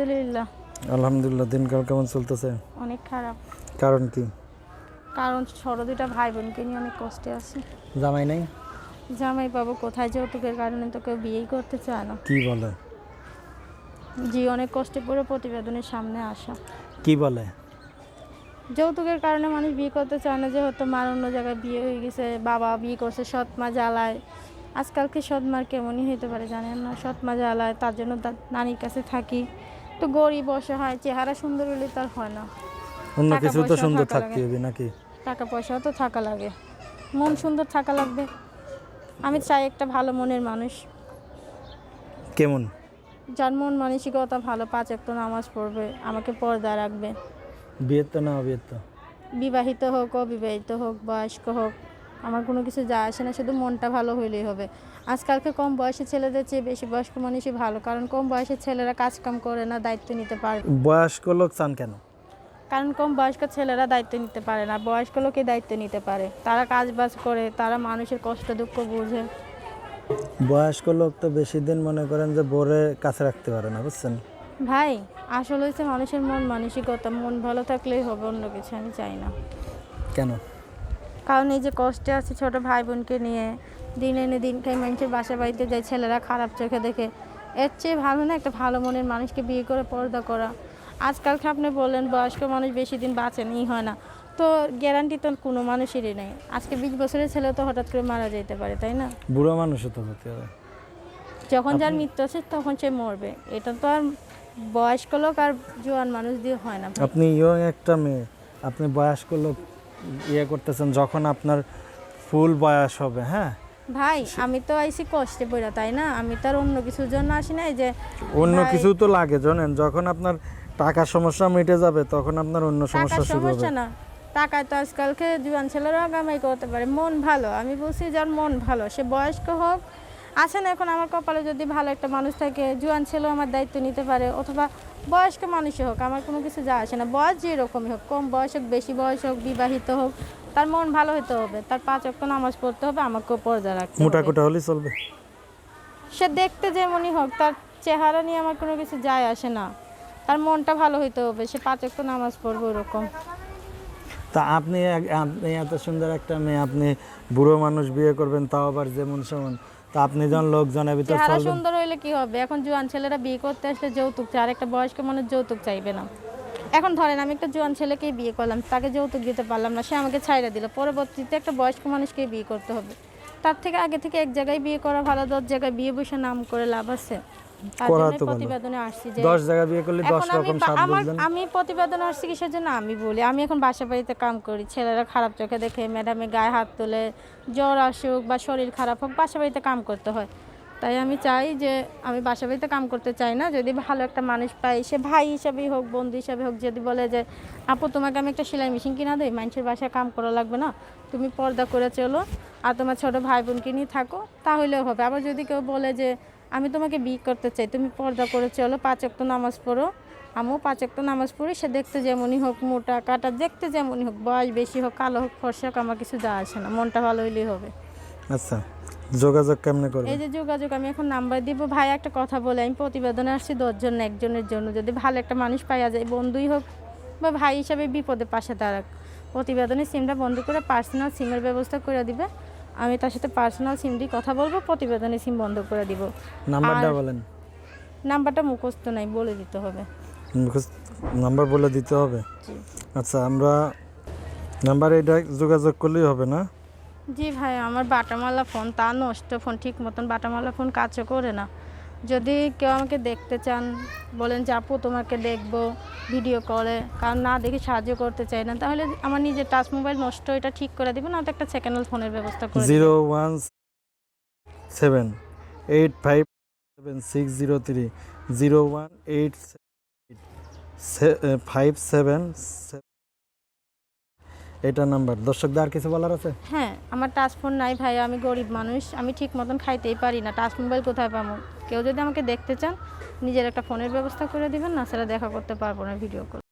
আলহামদুলিল্লাহ। আলহামদুলিল্লাহ দিনকাল কেমন চলতেছে? অনেক খারাপ। কারণ কি? কারণ ছোট দুইটা ভাই বোনকে নিয়ে অনেক কষ্টে আছি। জামাই নাই? জামাই বাবু কোথায় যৌতুকের কারণে তো কেউ বিয়েই করতে চায় না। কি বলে? জি অনেক কষ্টে পড়ে প্রতিবেদনের সামনে আসা। কি বলে? যৌতুকের কারণে মানুষ বিয়ে করতে চায় না যে হয়তো মার অন্য জায়গায় বিয়ে হয়ে গেছে বাবা বিয়ে করছে সৎ মা জ্বালায়। আজকালকে সৎ মার কেমনই হতে পারে জানেন না? সৎ মা জ্বালায় তার জন্য নানির কাছে থাকি। তো গরিব অসহায় চেহারা সুন্দর হলে তার হয় না। অন্য কিছু তো পয়সা সুন্দর থাকা থাকতে হবে নাকি? টাকা পয়সাও তো থাকা লাগে। মন সুন্দর থাকা লাগবে। আমি চাই একটা ভালো মনের মানুষ। কেমন? যার মন মানসিকতা ভালো পাঁচ একটা নামাজ পড়বে আমাকে পর্দা রাখবে। বিয়ের তো না বিয়ের তো? বিবাহিত হোক অবিবাহিত হোক বয়স্ক হোক আমার কোনো কিছু যায় আসে না শুধু মনটা ভালো হইলেই হবে। আজকালকে কম বয়সী ছেলেদের চেয়ে বেশি বয়স্ক মানুষই ভালো কারণ কম বয়সের ছেলেরা কাজ কাম করে না দায়িত্ব নিতে পারে বয়স্ক লোক চান কেন? কারণ কম বয়স্ক ছেলেরা দায়িত্ব নিতে পারে না বয়স্ক লোকে দায়িত্ব নিতে পারে। তারা কাজ বাজ করে তারা মানুষের কষ্ট দুঃখ বুঝে। বয়স্ক লোক তো বেশি দিন মনে করেন যে বোরে কাছে রাখতে পারে না বুঝছেন? ভাই আসলে হচ্ছে মানুষের মন মানসিকতা। মন ভালো থাকলেই হবে অন্য কিছু আমি চাই না। কেন? কারণ এই যে কষ্টে আছে ছোট ভাই বোনকে নিয়ে দিন এনে দিন খাই মানুষের বাসা বাড়িতে যায় ছেলেরা খারাপ চোখে দেখে। এর চেয়ে ভালো না একটা ভালো মনের মানুষকে বিয়ে করে পর্দা করা। আজকালকে আপনি বললেন বয়স্ক মানুষ বেশি দিন বাঁচেনই হয় না। তো গ্যারান্টি তো কোনো মানুষেরই নেই। আজকে বিশ বছরের ছেলে তো হঠাৎ করে মারা যেতে পারে তাই না? বুড়ো মানুষও তো হতে হবে। যখন যার মৃত্যু আছে তখন সে মরবে। এটা তো আর বয়স্ক লোক আর জোয়ান মানুষ দিয়ে হয় না আপনি ইয়ং একটা মেয়ে আপনি বয়স্ক লোক ইয়ে করতেছেন যখন আপনার ফুল বয়স হবে হ্যাঁ? ভাই আমি তো আইসি কষ্টে পড়া তাই না? আমি তো আর অন্য কিছুর জন্য আসি নাই যে অন্য কিছু তো লাগে জানেন? যখন আপনার টাকার সমস্যা মিটে যাবে তখন আপনার অন্য সমস্যা শুরু হবে। সমস্যা না। টাকায় তো আজকালকে জুয়ান ছেলেরাও কামাই করতে পারে। মন ভালো আমি বলছি যার মন ভালো। সে বয়স্ক হোক আছে না এখন আমার কপালে যদি ভালো একটা মানুষ থাকে জুয়ান ছেলেও আমার দায়িত্ব নিতে পারে অথবা বয়স্ক মানুষই হোক আমার কোনো কিছু যা আসে না। বয়স যেরকমই হোক কম বয়স হোক বেশি বয়স হোক বিবাহিত হোক তার মন ভালো হতে হবে তার পাঁচ অক্ট নামাজ পড়তে হবে আমাকেও পর্দা রাখতে মোটা কোটা হলেই চলবে। সে দেখতে যেমনই হোক তার চেহারা নিয়ে আমার কোনো কিছু যায় আসে না তার মনটা ভালো হইতে হবে সে পাঁচ অক্ট নামাজ পড়বে ওরকম। তা আপনি আপনি এত সুন্দর একটা মেয়ে আপনি বুড়ো মানুষ বিয়ে করবেন তাও আবার যেমন সেমন তা আপনি যখন লোকজনের ভিতর চেহারা সুন্দর হইলে কি হবে? এখন জোয়ান ছেলেরা বিয়ে করতে আসলে যৌতুক চায়। আর একটা বয়স্ক মানুষ যৌতুক চাইবে না। এখন ধরেন আমি একটা জোয়ান ছেলেকেই বিয়ে করলাম তাকে যৌতুক দিতে পারলাম না সে আমাকে ছাইড়া দিল। পরবর্তীতে একটা বয়স্ক মানুষকেই বিয়ে করতে হবে। তার থেকে আগে থেকে এক জায়গায় বিয়ে করা ভালো দশ জায়গায় বিয়ে বসে নাম করে লাভ আছে। করা জন্যই তো প্রতিবেদনে আসছি যে দশ জায়গা বিয়ে করলে দশ এখন আমি রকম স্বাদ বুঝবেন আমি প্রতিবেদন আসছি কিসের জন্য? আমি বলি আমি এখন বাসা বাড়িতে কাম করি ছেলেরা খারাপ চোখে দেখে ম্যাডামে গায়ে হাত তোলে জ্বর আসুক বা শরীর খারাপ হোক বাসা বাড়িতে কাম করতে হয়। তাই আমি চাই যে আমি বাসা বাড়িতে কাম করতে চাই না যদি ভালো একটা মানুষ পাই সে ভাই হিসাবেই হোক বন্ধু হিসাবে হোক যদি বলে যে আপু তোমাকে আমি একটা সেলাই মেশিন কিনা দেই? মানুষের বাসায় কাম করা লাগবে না। তুমি পর্দা করে চলো আর তোমার ছোট ভাই বোনকে নিয়ে থাকো তাহলেও হবে। আবার যদি কেউ বলে যে আমি তোমাকে বিয়ে করতে চাই তুমি পর্দা করে চলো পাঁচ অক্ত নামাজ পড়ো। আমিও পাঁচ অক্ত নামাজ পড়ি সে দেখতে যেমনই হোক মোটা কাটা দেখতে যেমনই হোক বয়স বেশি হোক কালো হোক ফর্সা হোক আমার কিছু যা আসে না মনটা ভালো হইলেই হবে। আচ্ছা যোগাযোগ কেমনে এই যে যোগাযোগ আমি এখন নাম্বার দিব। ভাই একটা কথা বলে আমি প্রতিবেদনে আসছি দশজন একজনের জন্য। যদি ভালো একটা মানুষ পাইয়া যায় বন্ধুই হোক বা ভাই হিসাবে বিপদে পাশে দাঁড়াক প্রতিবেদনে সিমটা বন্ধ করে পার্সোনাল সিমের ব্যবস্থা করে দিবে। আমি তার সাথে পার্সোনাল সিম দিয়ে কথা বলব প্রতিবেদনে সিম বন্ধ করে দিব। নাম্বারটা বলেন। নাম্বারটা মুখস্থ নাই বলে দিতে হবে। নাম্বার বলে দিতে হবে? জি। আচ্ছা আমরা নাম্বার এটা যোগাযোগ করলেই হবে না? জি ভাই আমার বাটামালা ফোন তা নষ্ট ফোন ঠিক মতন বাটামালা ফোন কাজও করে না। যদি কেউ আমাকে দেখতে চান বলেন যে আপু তোমাকে দেখব। ভিডিও কলে কারণ না দেখে সাহায্য করতে চাই না তাহলে আমার নিজের টাচ মোবাইল নষ্ট, এটা ঠিক করে দিবেন না তো একটা সেকেন্ড ফোনের ব্যবস্থা করে। Zero one seven eight five seven six zero three, zero one eight five seven এটা নাম্বার। দর্শকদের আর কিছু বলার আছে? হ্যাঁ আমার টাচ ফোন নাই ভাই, আমি গরিব মানুষ, আমি ঠিক মতন খাইতেই পারি না। টাচ মোবাইল কোথায় পাবো? কেউ যদি আমাকে দেখতে চান, নিজের একটা ফোনের ব্যবস্থা করে দিবেন, না সেটা দেখা করতে পারব না ভিডিও করে